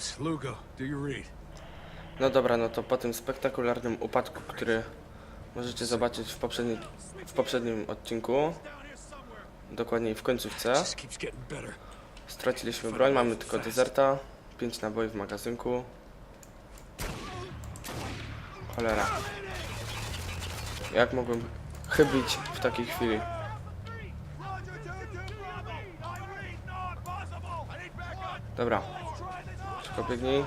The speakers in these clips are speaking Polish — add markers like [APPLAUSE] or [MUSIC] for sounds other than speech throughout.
Adams, Lugo, do you read? No dobra, no to po tym spektakularnym upadku, który możecie zobaczyć w, poprzedni, w poprzednim odcinku, dokładniej w końcówce, straciliśmy broń, mamy tylko dezerta, 5 naboi w magazynku. Cholera. Jak mogłem chybić w takiej chwili? Dobra. Szybko biegnij.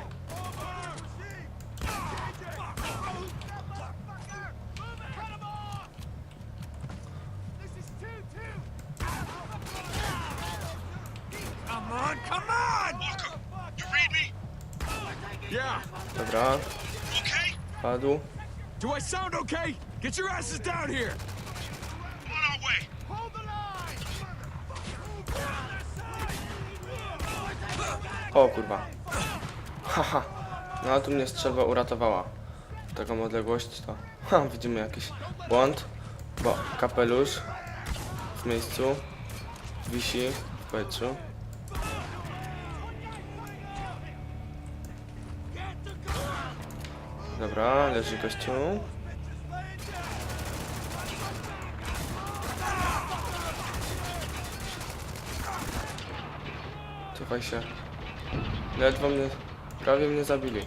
Come on, come on! Walker, you read me? Yeah. Dobra. Okay? Padł. Do I sound okay? Get your asses down here. On our way. O kurwa. Haha. No a tu mnie strzelba uratowała. Taką odległość to... Ha, widzimy jakiś błąd. Bo kapelusz w miejscu wisi w powietrzu. Dobra, leży gościu. Cofaj się. Ledwo mnie, prawie mnie zabili.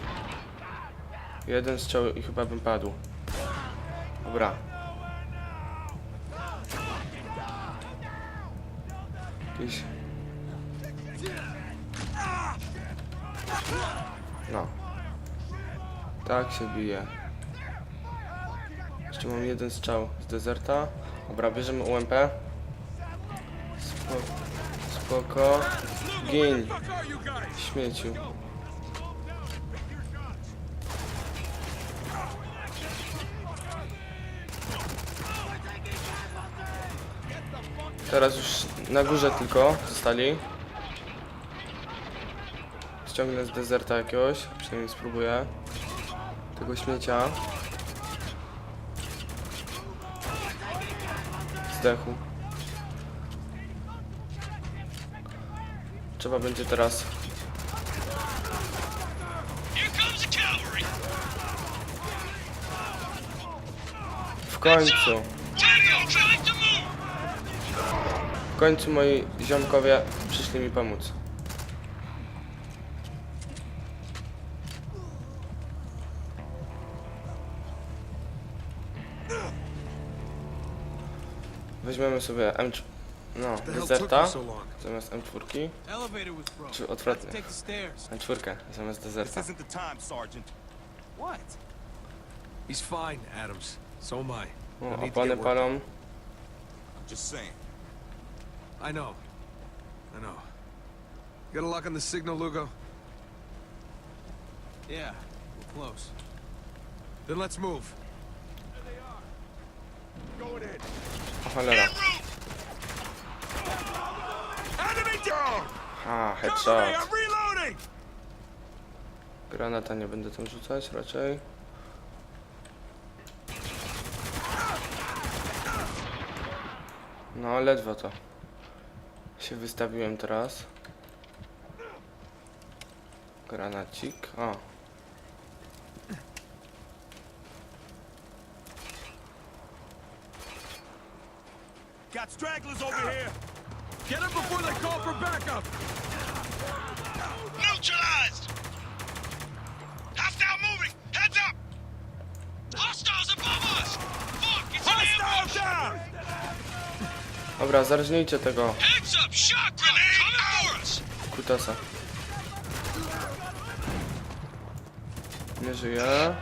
Jeden strzał i chyba bym padł. Dobra. Jakiś... No. Tak się bije. Jeszcze mam jeden strzał z dezerta. Dobra, bierzemy UMP. Spoko. Spoko. Gin. Śmieciu. Teraz już na górze tylko zostali. Ściągnę z dezerta jakiegoś, przynajmniej spróbuję. Tego śmiecia. Zdechł. Trzeba będzie teraz. W końcu, w końcu moi ziomkowie przyszli mi pomóc. Weźmiemy sobie M... no, long? zamiast M4, Elevator was broke. czy odwrotnie, take the stairs. M4 zamiast. What? He's fine, Adams. So am I. O, need to opony palą. Just saying. I know. I know. Got a lock on the signal, Lugo? Yeah, we're close. Then let's move. O cholera. En route. Enemy down! A, headshot. Granata nie będę tam rzucać raczej. No, ledwo to. Się wystawiłem teraz. Granacik. O. Got stragglers over here. Get him before they call for backup! Neutralized. Hostile moving. Heads up. Hostiles above us. Fuck, it's an ambush. down! Dobra, zarżnijcie tego kutasa. Nie żyje.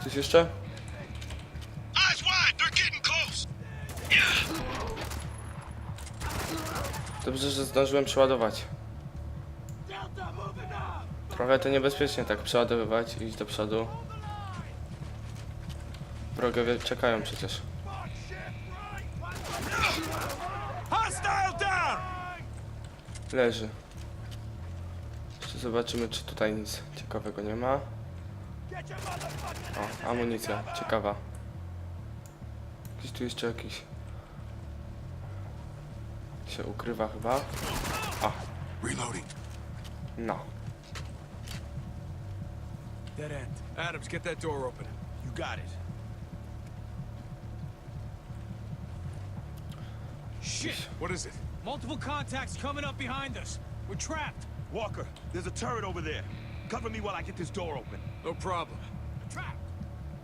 Ktoś jeszcze? Dobrze, że zdążyłem przeładować. Trochę to niebezpiecznie tak przeładowywać i iść do przodu. Wrogowie czekają przecież. Leży. Jeszcze zobaczymy, czy tutaj nic ciekawego nie ma. O, amunicja. Ciekawa. Gdzieś tu jeszcze jakiś... się ukrywa chyba. A, Reloading. no. Dead end. Adams, get that door open. You got it. Shit! What is it? Multiple contacts coming up behind us. We're trapped. Walker, there's a turret over there. Cover me while I get this door open. No problem. We're trapped.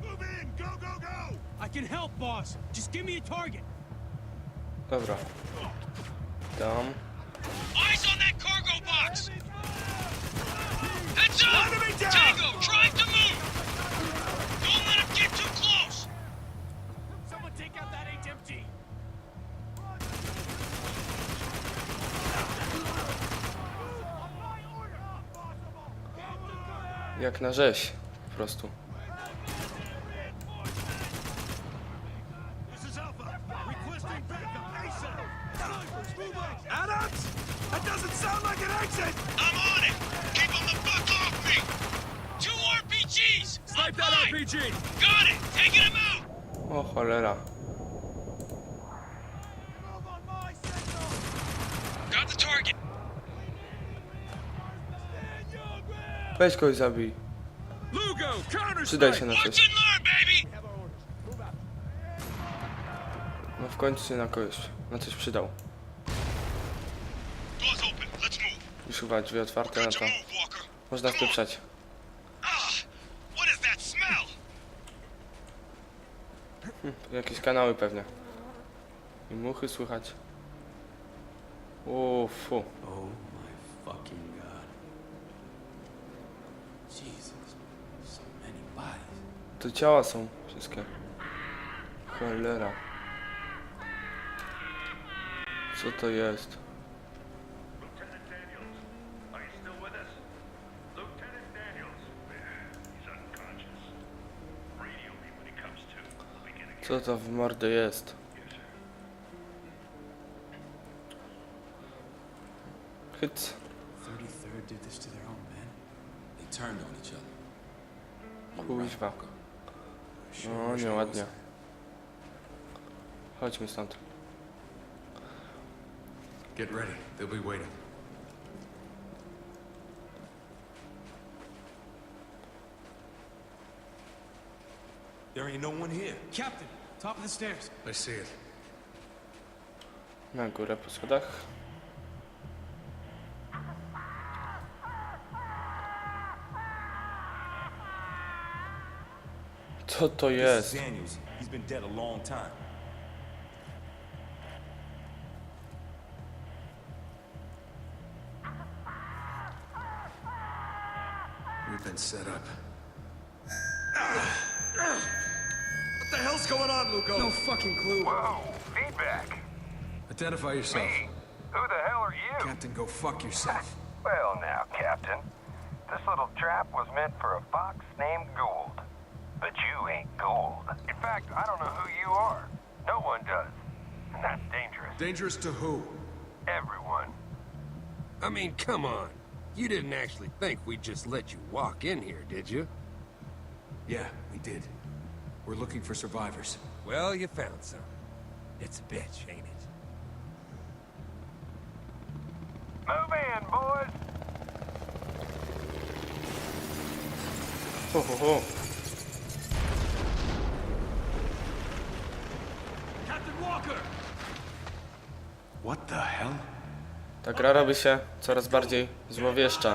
Move in! Go, go, go! I can help, boss. Just give me a target. Dobra. Tam. Eyes on that cargo box! Heads up! Enemy down! Tango, trying to move! Don't let him get too close! Someone take out that HMG. Jak na rzeź. Po prostu. Adams? That doesn't sound like an exit! That mine. RPG! Got it! Taking him out! O cholera. Got the target! Weź kogoś zabij. Lugo, counter Przydaj się na Watch coś. and learn, baby! No w końcu się na kogoś. Na coś przydał. Doors open. Let's move. Już chyba drzwi otwarte, no Good to to move, Walker. można wpieprzać. Ah, what is that smell? Jakieś kanały pewnie. I muchy słychać. Uuu, fu. Oh my fucking god. Jesus. So many bodies. To ciała są wszystkie. Cholera. Co to jest? Co to w mordę jest? Hyc. 33rd did to. Kuźwa. No, nieładnie. Chodźmy stąd. Get ready. They'll be waiting. There ain't no one here. Captain, top of the stairs. I see it. Na górę po schodach. Co to jest? Daniels. He's been dead a long time. We've been set up. What the hell's going on, Lugo? No fucking clue. Whoa, feedback. Identify yourself. Me? Who the hell are you? Captain, go fuck yourself. [LAUGHS] Well now, Captain. This little trap was meant for a fox named Gould. But you ain't Gould. In fact, I don't know who you are. No one does. And that's dangerous. Dangerous to who? Everyone. I mean, come on. You didn't actually think we'd just let you walk in here, did you? Yeah, we did. We're looking for survivors. Well, you found some. It's a bitch, ain't it? Move in, boys. Ho, ho, ho. Captain Walker! What the hell? Ta gra robi się coraz bardziej złowieszcza.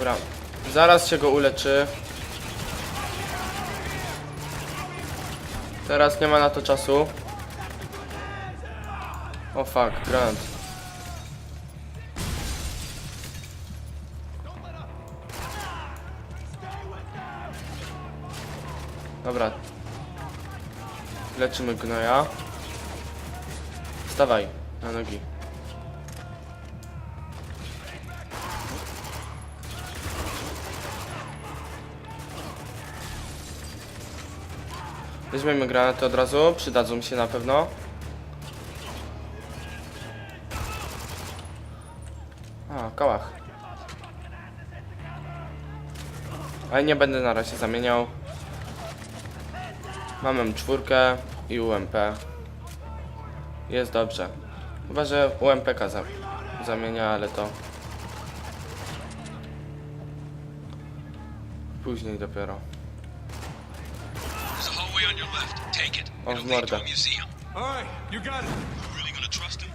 Dobra, zaraz się go uleczy. Teraz nie ma na to czasu. O oh fuck, Grant. Dobra. Leczymy gnoja. Stawaj na nogi. Weźmiemy granaty od razu, przydadzą się na pewno. A, kałach. Ale nie będę na razie zamieniał. Mamy czwórkę i UMP. Jest dobrze. Chyba, że UMPK za zamienia, ale to... Później dopiero. A museum. All right, you got it. You really gonna trust him?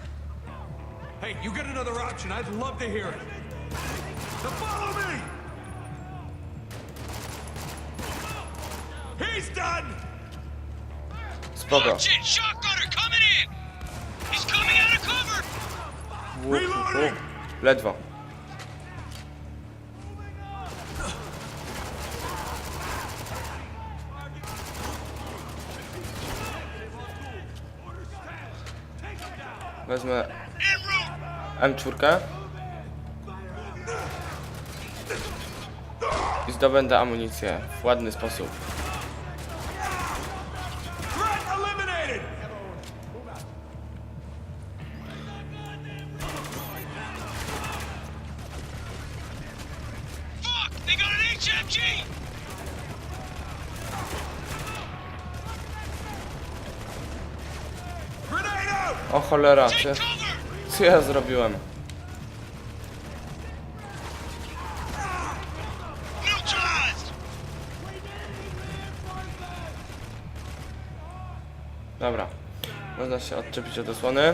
Hey, you got another option. I'd love to hear it. Now follow me! He's done! Spoko. Watch it! Shotgunner coming in! He's coming out of cover! Ledwo. Wezmę En route! M4 i zdobędę amunicję w ładny sposób. Fuck! They got an HMG! Grenade out! O cholera, co, cover! co ja zrobiłem? Dobra. Można się odczepić od osłony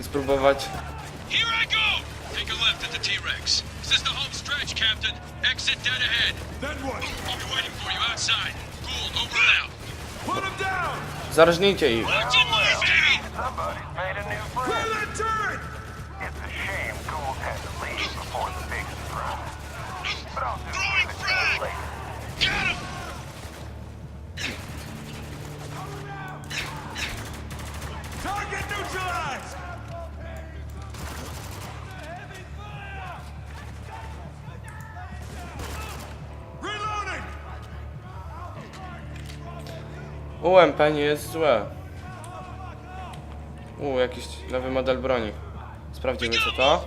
i spróbować down! Zarżnijcie ich. Watch it, baby! Somebody's made a new Clear friend. that turret! It's a shame Gould had to leave before the big surprise. But I'll do Throwing the frag! later. Get him! Target neutralized! Reloading! UMP nie jest złe. U, jakiś nowy model broni. Sprawdzimy co to.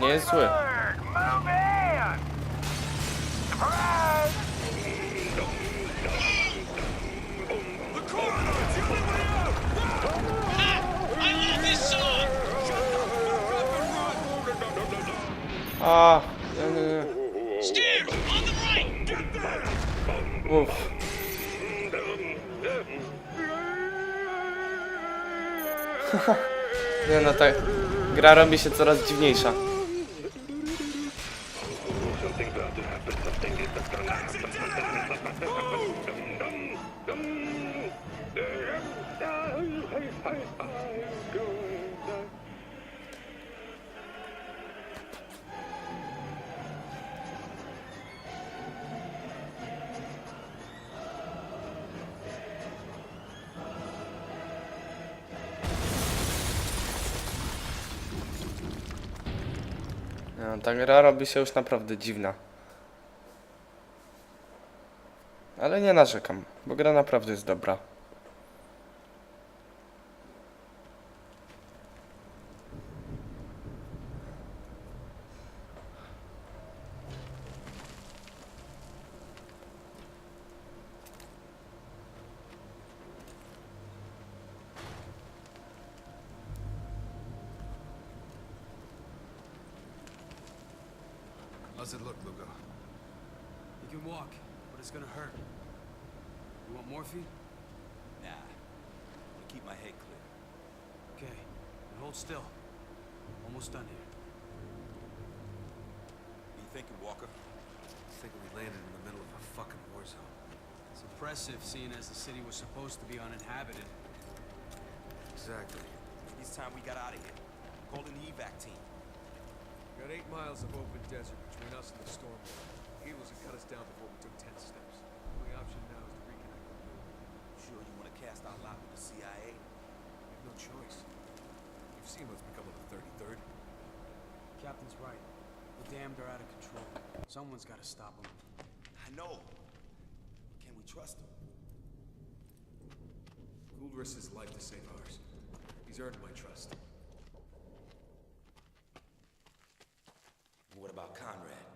Nie jest zły. Bird, move in! Surprise! The corridor! It's the only way out! I love this song! A, nie, nie, nie. Uff. [LAUGHS] Nie no, tak. Gra robi się coraz dziwniejsza. No, ta gra robi się już naprawdę dziwna. Ale nie narzekam, bo gra naprawdę jest dobra. How's it look, Lugo? You can walk, but it's gonna hurt. You want morphine? Nah. To keep my head clear. Okay. And hold still. Almost done here. What are you thinking, Walker? I thinking we landed in the middle of a fucking war zone. It's impressive, seeing as the city was supposed to be uninhabited. Exactly. It's time we got out of here. Calling the evac team. We got eight miles of open desert between us and the storm. Eagles had cut us down before we took ten steps. The only option now is to reconnect with them. Sure you want to cast our lot with the CIA? We have no choice. You've seen what's become of the 33rd. Captain's right. The damned are out of control. Someone's got to stop them. I know. Can we trust him? Gould risked his life to save ours. He's earned my trust. About Conrad?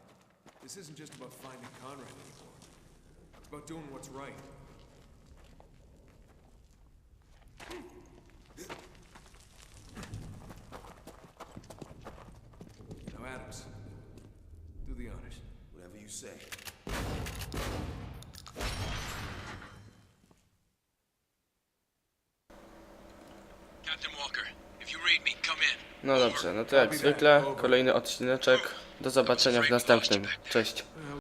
This isn't just about finding Conrad anymore. It's about doing what's right. Now, Adams, do the honors. Whatever you say. Captain Walker, if you read me, come in. No dobrze, no to jak zwykle kolejny odcineczek. Do zobaczenia w następnym. Cześć.